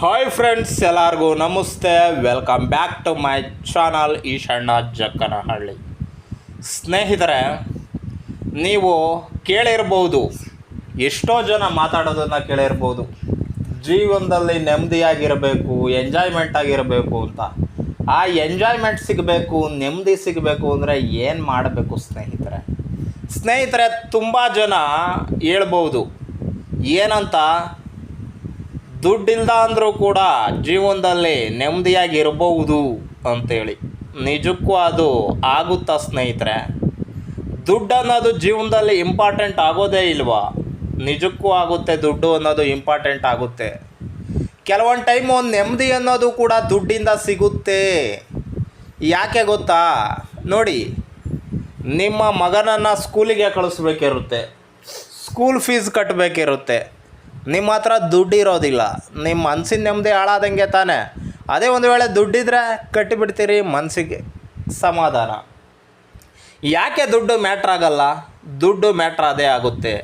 Hi friends ಎಲ್ಲರಿಗೂ ನಮಸ್ತೆ. Welcome back to my channel Eshanna Jakkanahalli. ಸ್ನೇಹಿತರೆ, ನೀವು ಕೇಳಿರ್ಬೋದು, ಎಷ್ಟೋ ಜನ ಮಾತಾಡೋದನ್ನು ಕೇಳಿರ್ಬೋದು. ಜೀವನದಲ್ಲಿ ನೆಮ್ಮದಿಯಾಗಿರಬೇಕು ಎಂಜಾಯ್ಮೆಂಟ್ ಆಗಿರಬೇಕು ಅಂತ. ಆ ಎಂಜಾಯ್ಮೆಂಟ್ ಸಿಗಬೇಕು, ನೆಮ್ಮದಿ ಸಿಗಬೇಕು ಅಂದರೆ ಏನು ಮಾಡಬೇಕು ಸ್ನೇಹಿತರೆ? ಸ್ನೇಹಿತರೆ, ತುಂಬ ಜನ ಹೇಳ್ಬೋದು, ಏನಂತ? ದುಡ್ಡಿಲ್ದ ಅಂದರೂ ಕೂಡ ಜೀವನದಲ್ಲಿ ನೆಮ್ಮದಿಯಾಗಿ ಇರಬಹುದು ಅಂತೇಳಿ. ನಿಜಕ್ಕೂ ಅದು ಆಗುತ್ತಾ ಸ್ನೇಹಿತರೆ? ದುಡ್ಡು ಅನ್ನೋದು ಜೀವನದಲ್ಲಿ ಇಂಪಾರ್ಟೆಂಟ್ ಆಗೋದೇ ಇಲ್ವಾ? ನಿಜಕ್ಕೂ ಆಗುತ್ತೆ ದುಡ್ಡು ಅನ್ನೋದು ಇಂಪಾರ್ಟೆಂಟ್ ಆಗುತ್ತೆ. ಕೆಲವೊಂದು ಟೈಮು ನೆಮ್ಮದಿ ಅನ್ನೋದು ಕೂಡ ದುಡ್ಡಿಂದ ಸಿಗುತ್ತೆ. ಯಾಕೆ ಗೊತ್ತಾ? ನೋಡಿ, ನಿಮ್ಮ ಮಗನನ್ನು ಸ್ಕೂಲಿಗೆ ಕಳಿಸ್ಬೇಕಿರುತ್ತೆ. ಸ್ಕೂಲ್ ಫೀಸ್ ಕಟ್ಟಬೇಕಿರುತ್ತೆ ನಿಮ್ಮ ಹತ್ರ ದುಡ್ಡು ಇರೋದಿಲ್ಲ ನಿಮ್ಮ ಮನಸ್ಸಿನ ನೆಮ್ಮದಿ ಹಾಳಾದಂಗೆ ತಾನೇ. ಅದೇ ಒಂದು ವೇಳೆ ದುಡ್ಡಿದ್ರೆ ಕಟ್ಟಿಬಿಡ್ತೀರಿ ಮನಸ್ಸಿಗೆ ಸಮಾಧಾನ. ಯಾಕೆ ದುಡ್ಡು ಮ್ಯಾಟ್ರ್ ಆಗಲ್ಲ? ದುಡ್ಡು ಮ್ಯಾಟ್ರ್ ಅದೇ ಆಗುತ್ತೆ.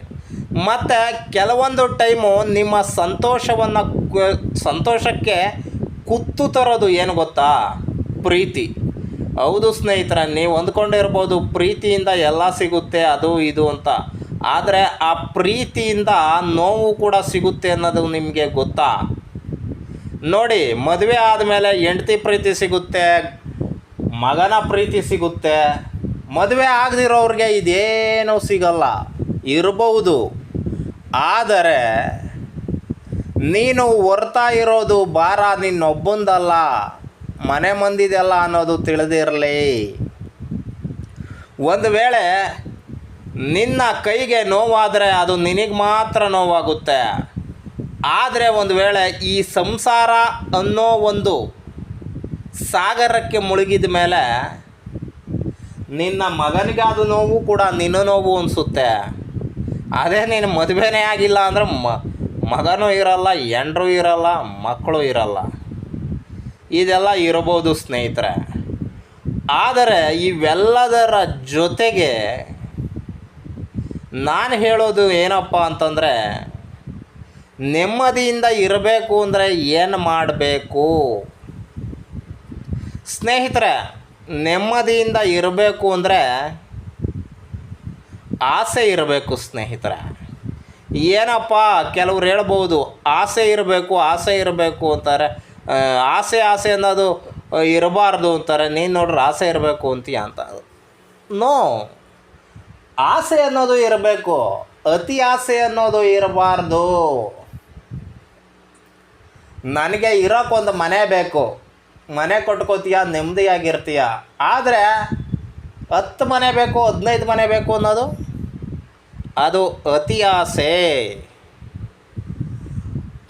ಮತ್ತು ಕೆಲವೊಂದು ಟೈಮು ನಿಮ್ಮ ಸಂತೋಷವನ್ನು ಸಂತೋಷಕ್ಕೆ ಕುತ್ತು ತರೋದು ಏನು ಗೊತ್ತಾ? ಪ್ರೀತಿ. ಹೌದು ಸ್ನೇಹಿತರ, ನೀವು ಹೊಂದ್ಕೊಂಡಿರ್ಬೋದು ಪ್ರೀತಿಯಿಂದ ಎಲ್ಲ ಸಿಗುತ್ತೆ, ಅದು ಇದು ಅಂತ. ಆದರೆ ಆ ಪ್ರೀತಿಯಿಂದ ನೋವು ಕೂಡ ಸಿಗುತ್ತೆ ಅನ್ನೋದು ನಿಮಗೆ ಗೊತ್ತಾ? ನೋಡಿ, ಮದುವೆ ಆದಮೇಲೆ ಹೆಂಡತಿ ಪ್ರೀತಿ ಸಿಗುತ್ತೆ, ಮಗನ ಪ್ರೀತಿ ಸಿಗುತ್ತೆ, ಮದುವೆ ಆಗದಿರೋರಿಗೆ ಇದೇನೂ ಸಿಗಲ್ಲ, ಇರಬಹುದು. ಆದರೆ ನೀನು ಹೊರ್ತಾ ಇರೋದು ಭಾರ ನಿನ್ನೊಬ್ಬಂದಲ್ಲ, ಮನೆ ಮಂದಿದೆಲ್ಲ ಅನ್ನೋದು ತಿಳಿದಿರಲಿ. ಒಂದು ವೇಳೆ ನಿನ್ನ ಕೈಗೆ ನೋವಾದರೆ ಅದು ನಿನಗೆ ಮಾತ್ರ ನೋವಾಗುತ್ತೆ. ಆದರೆ ಒಂದು ವೇಳೆ ಈ ಸಂಸಾರ ಅನ್ನೋ ಒಂದು ಸಾಗರಕ್ಕೆ ಮುಳುಗಿದ ಮೇಲೆ ನಿನ್ನ ಮಗನಿಗಾದ ನೋವು ಕೂಡ ನಿನ್ನ ನೋವು ಅನಿಸುತ್ತೆ. ಅದೇ ನೀನು ಮದುವೆನೇ ಆಗಿಲ್ಲ ಅಂದರೆ ಮ, ಮಗನೂ ಇರಲ್ಲ ಎಂಡರೂ ಇರಲ್ಲ, ಮಕ್ಕಳು ಇರಲ್ಲ. ಇದೆಲ್ಲ ಇರಬಹುದು ಸ್ನೇಹಿತರೆ. ಆದರೆ ಇವೆಲ್ಲದರ ಜೊತೆಗೆ ನಾನು ಹೇಳೋದು ಏನಪ್ಪ ಅಂತಂದರೆ, ನೆಮ್ಮದಿಯಿಂದ ಇರಬೇಕು ಅಂದರೆ ಏನು ಮಾಡಬೇಕು? ಸ್ನೇಹಿತರೆ, ನೆಮ್ಮದಿಯಿಂದ ಇರಬೇಕು ಅಂದರೆ ಆಸೆ ಇರಬೇಕು ಸ್ನೇಹಿತರೆ. ಏನಪ್ಪ ಕೆಲವ್ರು ಹೇಳ್ಬೋದು, ಆಸೆ ಇರಬೇಕು ಆಸೆ ಇರಬೇಕು ಅಂತಾರೆ. ಆಸೆ ಆಸೆ ಅನ್ನೋದು ಇರಬಾರ್ದು ಅಂತಾರೆ. ನೀನು ನೋಡ್ರಿ ಆಸೆ ಇರಬೇಕು ಅಂತೀಯ ಅಂತ. ನೋ ಆಸೆ ಅನ್ನೋದು ಇರಬೇಕು. ಅತಿ ಆಸೆ ಅನ್ನೋದು ಇರಬಾರ್ದು. ನನಗೆ ಇರೋಕ್ಕೊಂದು ಮನೆ ಬೇಕು. ಮನೆ ಕೊಟ್ಕೋತೀಯ, ನೆಮ್ಮದಿಯಾಗಿರ್ತೀಯ? ಆದರೆ ಹತ್ತು ಮನೆ ಬೇಕು, ಹದಿನೈದು ಮನೆ ಬೇಕು ಅನ್ನೋದು, ಅದು ಅತಿ ಆಸೆ.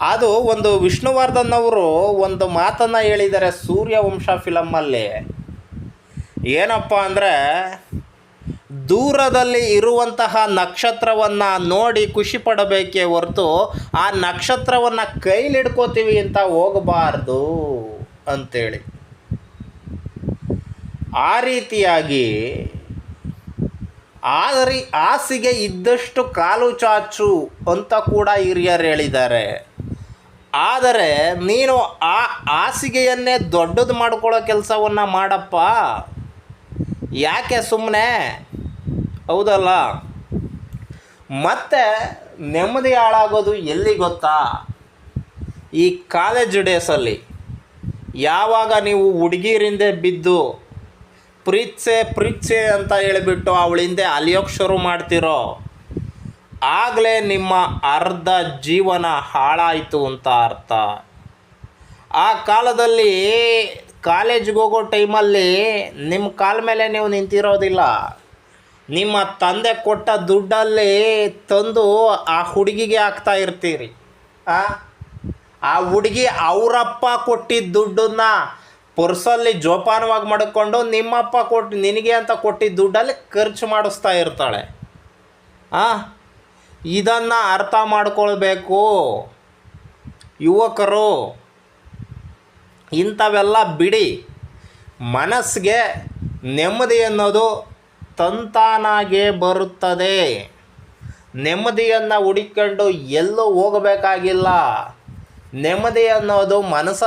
ಅದು ಒಂದು ವಿಷ್ಣುವರ್ಧನ್ ಅವರು ಒಂದು ಮಾತನ್ನು ಹೇಳಿದ್ದಾರೆ ಸೂರ್ಯವಂಶ ಫಿಲಮ್ಮಲ್ಲಿ ಏನಪ್ಪ ಅಂದರೆ ದೂರದಲ್ಲಿ ಇರುವಂತಹ ನಕ್ಷತ್ರವನ್ನು ನೋಡಿ ಖುಷಿ ಪಡಬೇಕೇ ಹೊರತು ಆ ನಕ್ಷತ್ರವನ್ನು ಕೈಲಿಡ್ಕೋತೀವಿ ಅಂತ ಹೋಗಬಾರ್ದು ಅಂತೇಳಿ. ಆ ರೀತಿಯಾಗಿ ಆದರೆ ಆಸಿಗೆ ಇದ್ದಷ್ಟು ಕಾಲು ಚಾಚು ಅಂತ ಕೂಡ ಹಿರಿಯರು ಹೇಳಿದ್ದಾರೆ. ಆದರೆ ನೀನು ಆ ಹಾಸಿಗೆಯನ್ನೇ ದೊಡ್ಡದು ಮಾಡ್ಕೊಳ್ಳೋ ಕೆಲಸವನ್ನು ಮಾಡಪ್ಪ. ಯಾಕೆ ಸುಮ್ಮನೆ ಹೌದಲ್ಲ? ಮತ್ತೆ ನೆಮ್ಮದಿ ಹಾಳಾಗೋದು ಎಲ್ಲಿ ಗೊತ್ತಾ? ಈ ಕಾಲೇಜ್ ಡೇಸಲ್ಲಿ ಯಾವಾಗ ನೀವು ಹುಡುಗಿರಿಂದೆ ಬಿದ್ದು, ಪ್ರೀತ್ಸೆ ಪ್ರೀತ್ಸೆ ಅಂತ ಹೇಳಿಬಿಟ್ಟು ಅವಳಿಂದೆ ಅಲಿಯೋಕ್ಕೆ ಶುರು ಮಾಡ್ತಿರೋ, ಆಗಲೇ ನಿಮ್ಮ ಅರ್ಧ ಜೀವನ ಹಾಳಾಯಿತು ಅಂತ ಅರ್ಥ. ಆ ಕಾಲದಲ್ಲಿ ಕಾಲೇಜ್ಗೆ ಹೋಗೋ ಟೈಮಲ್ಲಿ ನಿಮ್ಮ ಕಾಲ ಮೇಲೆ ನೀವು ನಿಂತಿರೋದಿಲ್ಲ. ನಿಮ್ಮ ತಂದೆ ಕೊಟ್ಟ ದುಡ್ಡಲ್ಲಿ ತಂದು ಆ ಹುಡುಗಿಗೆ ಹಾಕ್ತಾ ಇರ್ತೀರಿ. ಆ? ಆ ಹುಡುಗಿ ಅವರಪ್ಪ ಕೊಟ್ಟಿದ್ದ ದುಡ್ಡನ್ನ ಪರ್ಸಲ್ಲಿ ಜೋಪಾನವಾಗಿ ಮಾಡಿಕೊಂಡು ನಿಮ್ಮಪ್ಪ ಕೊಟ್ಟು ನಿನಗೆ ಅಂತ ಕೊಟ್ಟಿದ್ದ ದುಡ್ಡಲ್ಲಿ ಖರ್ಚು ಮಾಡಿಸ್ತಾ ಇರ್ತಾಳೆ. ಆ? ಇದನ್ನು ಅರ್ಥ ಮಾಡ್ಕೊಳ್ಬೇಕು. ಯುವಕರು, ಇಂಥವೆಲ್ಲ ಬಿಡಿ. ಮನಸ್ಸಿಗೆ ನೆಮ್ಮದಿ ಅನ್ನೋದು ತಂತಾನಾಗೇ ಬರುತ್ತದೆ. ನೆಮ್ಮದಿಯನ್ನು ಹುಡಿಕೊಂಡು ಎಲ್ಲೂ ಹೋಗಬೇಕಾಗಿಲ್ಲ. ನೆಮ್ಮದಿ ಅನ್ನೋದು ಮನಸ್ಸಲ್ಲಿ